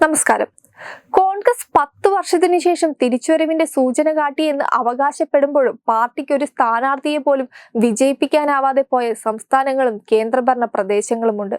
നമസ്കാരം. കോൺഗ്രസ് പത്ത് വർഷത്തിന് ശേഷം തിരിച്ചുവരവിന്റെ സൂചന കാട്ടിയെന്ന് അവകാശപ്പെടുമ്പോഴും പാർട്ടിക്ക് ഒരു സ്ഥാനാർത്ഥിയെ പോലും വിജയിപ്പിക്കാനാവാതെ പോയ സംസ്ഥാനങ്ങളും കേന്ദ്രഭരണ പ്രദേശങ്ങളുമുണ്ട്.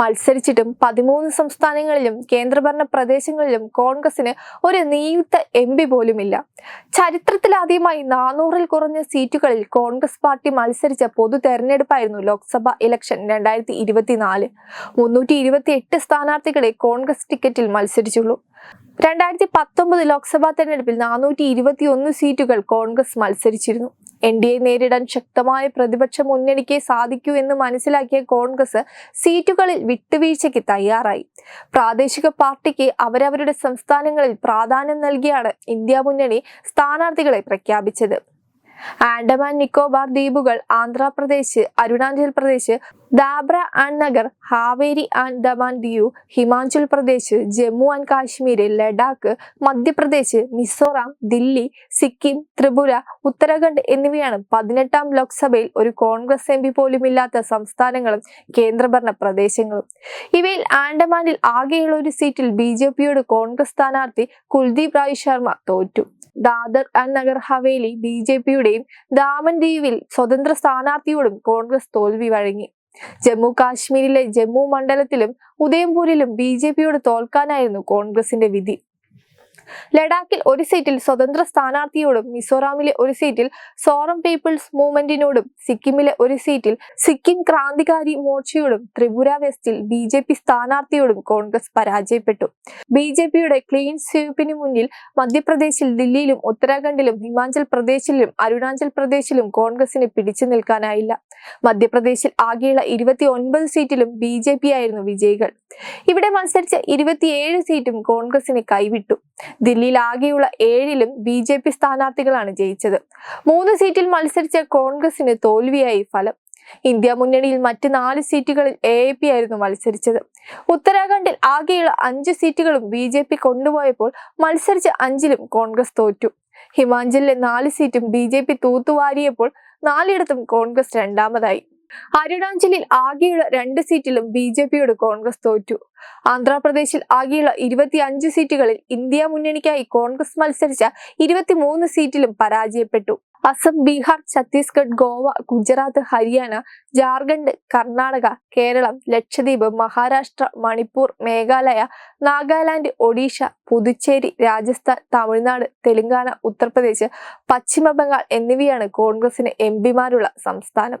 മത്സരിച്ചിട്ടും പതിമൂന്ന് സംസ്ഥാനങ്ങളിലും കേന്ദ്രഭരണ പ്രദേശങ്ങളിലും കോൺഗ്രസിന് ഒരു നിയുക്ത എം പി പോലുമില്ല. ചരിത്രത്തിലാദ്യമായി നാനൂറിൽ കുറഞ്ഞ സീറ്റുകളിൽ കോൺഗ്രസ് പാർട്ടി മത്സരിച്ച പൊതു തെരഞ്ഞെടുപ്പായിരുന്നു ലോക്സഭ ഇലക്ഷൻ രണ്ടായിരത്തി ഇരുപത്തിനാല്. മുന്നൂറ്റി ഇരുപത്തി എട്ട് സ്ഥാനാർത്ഥികളെ കോൺഗ്രസ് ടിക്കറ്റിൽ മത്സരിച്ചുള്ളൂ. രണ്ടായിരത്തി പത്തൊമ്പത് ലോക്സഭാ തെരഞ്ഞെടുപ്പിൽ നാനൂറ്റി ഇരുപത്തി ഒന്ന് സീറ്റുകൾ കോൺഗ്രസ് മത്സരിച്ചിരുന്നു. എൻ ഡി എ നേരിടാൻ ശക്തമായ പ്രതിപക്ഷ മുന്നണിക്ക് സാധിക്കൂ എന്ന് മനസ്സിലാക്കിയ കോൺഗ്രസ് സീറ്റുകളിൽ വിട്ടുവീഴ്ചയ്ക്ക് തയ്യാറായി. പ്രാദേശിക പാർട്ടിക്ക് അവരവരുടെ സംസ്ഥാനങ്ങളിൽ പ്രാധാന്യം നൽകിയാണ് ഇന്ത്യ മുന്നണി സ്ഥാനാർത്ഥികളെ പ്രഖ്യാപിച്ചത്. ആൻഡമാൻ നിക്കോബാർ ദ്വീപുകൾ Andhra Pradesh Arunachal Pradesh Dadra and Nagar Haveli and Daman Diu Himachal Pradesh Jammu and Kashmir Ladakh Madhya Pradesh Mizoram Delhi Sikkim Tripura Uttarakhand എന്നിവയാണ് പതിനെട്ടാം ലോക്സഭയിൽ ഒരു കോൺഗ്രസ് എം പി പോലുമില്ലാത്ത സംസ്ഥാനങ്ങളും കേന്ദ്രഭരണ പ്രദേശങ്ങളും. ഇവയിൽ ആൻഡമാനിൽ ആകെയുള്ള ഒരു സീറ്റിൽ ബി ജെ പിയോട് കോൺഗ്രസ് സ്ഥാനാർത്ഥി കുൽദീപ് റായ് ശർമ്മ തോറ്റു. Dadar and Nagar Haveli B J പിയുടെയും ദാമൻ ദ്വീപിൽ സ്വതന്ത്ര സ്ഥാനാർത്ഥിയോടും കോൺഗ്രസ് തോൽവി വഴങ്ങി. ജമ്മു കാശ്മീരിലെ ജമ്മു മണ്ഡലത്തിലും ഉദയംപൂരിലും ബി ജെ പിയോട് തോൽക്കാനായിരുന്നു കോൺഗ്രസിന്റെ വിധി ലഡാക്കിൽ ഒരു സീറ്റിൽ സ്വതന്ത്ര സ്ഥാനാർത്ഥിയോടും മിസോറാമിലെ ഒരു സീറ്റിൽ സോറം പീപ്പിൾസ് മൂവ്മെന്റിനോടും സിക്കിമിലെ ഒരു സീറ്റിൽ സിക്കിം ക്രാന്തികാരി മോർച്ചയോടും ത്രിപുര വെസ്റ്റിൽ ബി ജെ പി സ്ഥാനാർത്ഥിയോടും കോൺഗ്രസ് പരാജയപ്പെട്ടു. ബി ജെ പിയുടെ ക്ലീൻ സ്വീപ്പിന് മുന്നിൽ മധ്യപ്രദേശിൽ ദില്ലിയിലും ഉത്തരാഖണ്ഡിലും ഹിമാചൽ പ്രദേശിലും അരുണാചൽ പ്രദേശിലും കോൺഗ്രസിന് പിടിച്ചു നിൽക്കാനായില്ല. മധ്യപ്രദേശിൽ ആകെയുള്ള ഇരുപത്തി ഒൻപത് സീറ്റിലും ബി ജെ പി ആയിരുന്നു വിജയികൾ. ഇവിടെ മത്സരിച്ച ഇരുപത്തിയേഴ് സീറ്റും കോൺഗ്രസിന് കൈവിട്ടു. ദില്ലിയിൽ ആകെയുള്ള ഏഴിലും ബി ജെ പി സ്ഥാനാർത്ഥികളാണ് ജയിച്ചത്. മൂന്ന് സീറ്റിൽ മത്സരിച്ച കോൺഗ്രസിന് തോൽവിയായി ഫലം. ഇന്ത്യ മുന്നണിയിൽ മറ്റ് നാല് സീറ്റുകളിൽ എ എ പി ആയിരുന്നു മത്സരിച്ചത്. ഉത്തരാഖണ്ഡിൽ ആകെയുള്ള അഞ്ച് സീറ്റുകളും ബി ജെ പി കൊണ്ടുപോയപ്പോൾ മത്സരിച്ച അഞ്ചിലും കോൺഗ്രസ് തോറ്റു. ഹിമാചലിലെ നാല് സീറ്റും ബി ജെ പി തൂത്തുവാരിയപ്പോൾ നാലിടത്തും കോൺഗ്രസ് രണ്ടാമതായി. അരുണാചലിൽ ആകെയുള്ള രണ്ട് സീറ്റിലും ബി ജെ പിയോട് കോൺഗ്രസ് തോറ്റു. ആന്ധ്രാപ്രദേശിൽ ആകെയുള്ള ഇരുപത്തി അഞ്ച് സീറ്റുകളിൽ ഇന്ത്യ മുന്നണിക്കായി കോൺഗ്രസ് മത്സരിച്ച ഇരുപത്തിമൂന്ന് സീറ്റിലും പരാജയപ്പെട്ടു. അസം ബീഹാർ ഛത്തീസ്ഗഡ് ഗോവ ഗുജറാത്ത് ഹരിയാന ജാർഖണ്ഡ് കർണാടക കേരളം ലക്ഷദ്വീപ് മഹാരാഷ്ട്ര മണിപ്പൂർ മേഘാലയ നാഗാലാൻഡ് ഒഡീഷ പുതുച്ചേരി രാജസ്ഥാൻ തമിഴ്നാട് തെലങ്കാന ഉത്തർപ്രദേശ് പശ്ചിമ ബംഗാൾ എന്നിവയാണ് കോൺഗ്രസിന് എം പിമാരുള്ള സംസ്ഥാനം.